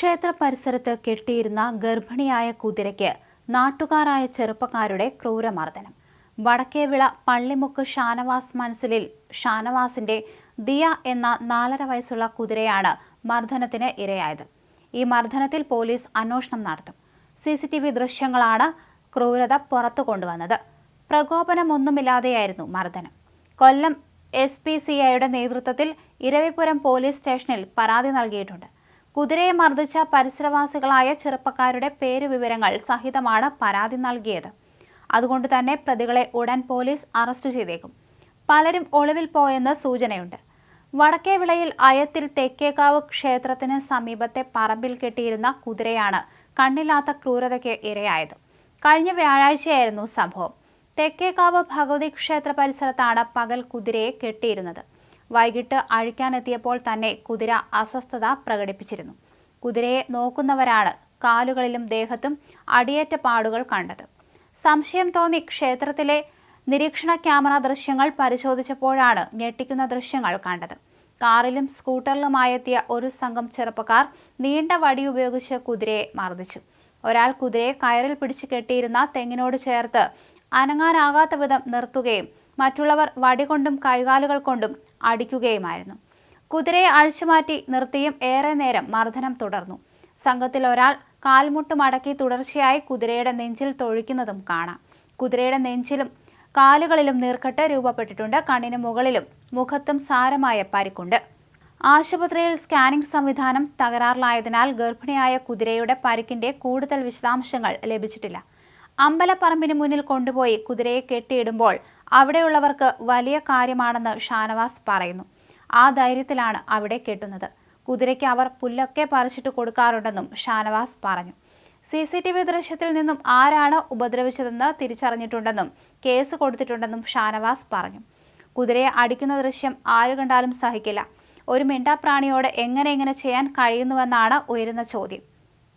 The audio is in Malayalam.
ക്ഷേത്ര പരിസരത്ത് കെട്ടിയിരുന്ന ഗർഭിണിയായ കുതിരയ്ക്ക് നാട്ടുകാരായ ചെറുപ്പക്കാരുടെ ക്രൂരമർദ്ദനം. വടക്കേവിള പള്ളിമുക്ക് ഷാനവാസ് മനസ്സിലിൽ ഷാനവാസിന്റെ ദിയ എന്ന നാലര വയസ്സുള്ള കുതിരയാണ് മർദ്ദനത്തിന് ഇരയായത്. ഈ മർദ്ദനത്തിൽ പോലീസ് അന്വേഷണം നടത്തും. സി സി ടി വി ദൃശ്യങ്ങളാണ് ക്രൂരത പുറത്തു കൊണ്ടുവന്നത്. പ്രകോപനമൊന്നുമില്ലാതെയായിരുന്നു മർദ്ദനം. കൊല്ലം എസ് പി സി ഐയുടെ നേതൃത്വത്തിൽ ഇരവിപുരം പോലീസ് സ്റ്റേഷനിൽ പരാതി നൽകിയിട്ടുണ്ട്. കുതിരയെ മർദ്ദിച്ച പരിസരവാസികളായ ചെറുപ്പക്കാരുടെ പേരുവിവരങ്ങൾ സഹിതമാണ് പരാതി നൽകിയത്. അതുകൊണ്ട് തന്നെ പ്രതികളെ ഉടൻ പോലീസ് അറസ്റ്റ് ചെയ്തേക്കും. പലരും ഒളിവിൽ പോയെന്ന് സൂചനയുണ്ട്. വടക്കേവിളയിൽ അയത്തിൽ തെക്കേക്കാവ് ക്ഷേത്രത്തിന് സമീപത്തെ പറമ്പിൽ കെട്ടിയിരുന്ന കുതിരയാണ് കണ്ണില്ലാത്ത ക്രൂരതയ്ക്ക് ഇരയായത്. കഴിഞ്ഞ വ്യാഴാഴ്ചയായിരുന്നു സംഭവം. തെക്കേക്കാവ് ഭഗവതി ക്ഷേത്ര പരിസരത്താണ് പകൽ കുതിരയെ കെട്ടിയിരുന്നത്. വൈകിട്ട് അഴിക്കാനെത്തിയപ്പോൾ തന്നെ കുതിര അസ്വസ്ഥത പ്രകടിപ്പിച്ചിരുന്നു. കുതിരയെ നോക്കുന്നവരാണ് കാലുകളിലും ദേഹത്തും അടിയേറ്റ പാടുകൾ കണ്ടത്. സംശയം തോന്നി ക്ഷേത്രത്തിലെ നിരീക്ഷണ ക്യാമറ ദൃശ്യങ്ങൾ പരിശോധിച്ചപ്പോഴാണ് ഞെട്ടിക്കുന്ന ദൃശ്യങ്ങൾ കണ്ടത്. കാറിലും സ്കൂട്ടറിലുമായെത്തിയ ഒരു സംഘം ചെറുപ്പക്കാർ നീണ്ട വടി ഉപയോഗിച്ച് കുതിരയെ മർദ്ദിച്ചു. ഒരാൾ കുതിരയെ കയറിൽ പിടിച്ചു കെട്ടിയിരുന്ന തെങ്ങിനോട് ചേർത്ത് അനങ്ങാനാകാത്ത വിധം നിർത്തുകയും മറ്റുള്ളവർ വടികൊണ്ടും കൈകാലുകൾ കൊണ്ടും അടിക്കുകയുമായിരുന്നു. കുതിരയെ അഴിച്ചുമാറ്റി നിർത്തിയും ഏറെ നേരം മർദ്ദനം തുടർന്നു. സംഘത്തിൽ ഒരാൾ കാൽമുട്ട് മടക്കി തുടർച്ചയായി കുതിരയുടെ നെഞ്ചിൽ തൊഴിക്കുന്നതും കാണാം. കുതിരയുടെ നെഞ്ചിലും കാലുകളിലും നീർക്കെട്ട് രൂപപ്പെട്ടിട്ടുണ്ട്. കണ്ണിന് മുകളിലും മുഖത്തും സാരമായ പരിക്കുണ്ട്. ആശുപത്രിയിൽ സ്കാനിംഗ് സംവിധാനം തകരാറിലായതിനാൽ ഗർഭിണിയായ കുതിരയുടെ പരിക്കിന്റെ കൂടുതൽ വിശദാംശങ്ങൾ ലഭിച്ചിട്ടില്ല. അമ്പലപ്പറമ്പിന് മുന്നിൽ കൊണ്ടുപോയി കുതിരയെ കെട്ടിയിടുമ്പോൾ അവിടെയുള്ളവർക്ക് വലിയ കാര്യമാണെന്ന് ഷാനവാസ് പറയുന്നു. ആ ധൈര്യത്തിലാണ് അവിടെ കെട്ടുന്നത്. കുതിരയ്ക്ക് അവർ പുല്ലൊക്കെ പറിച്ചിട്ട് കൊടുക്കാറുണ്ടെന്നും ഷാനവാസ് പറഞ്ഞു. സി സി ടി വി ദൃശ്യത്തിൽ നിന്നും ആരാണ് ഉപദ്രവിച്ചതെന്ന് തിരിച്ചറിഞ്ഞിട്ടുണ്ടെന്നും കേസ് കൊടുത്തിട്ടുണ്ടെന്നും ഷാനവാസ് പറഞ്ഞു. കുതിരയെ അടിക്കുന്ന ദൃശ്യം ആര് കണ്ടാലും സഹിക്കില്ല. ഒരു മിണ്ടാപ്രാണിയോട് എങ്ങനെ എങ്ങനെ ചെയ്യാൻ കഴിയുന്നുവെന്നാണ് ഉയരുന്ന ചോദ്യം.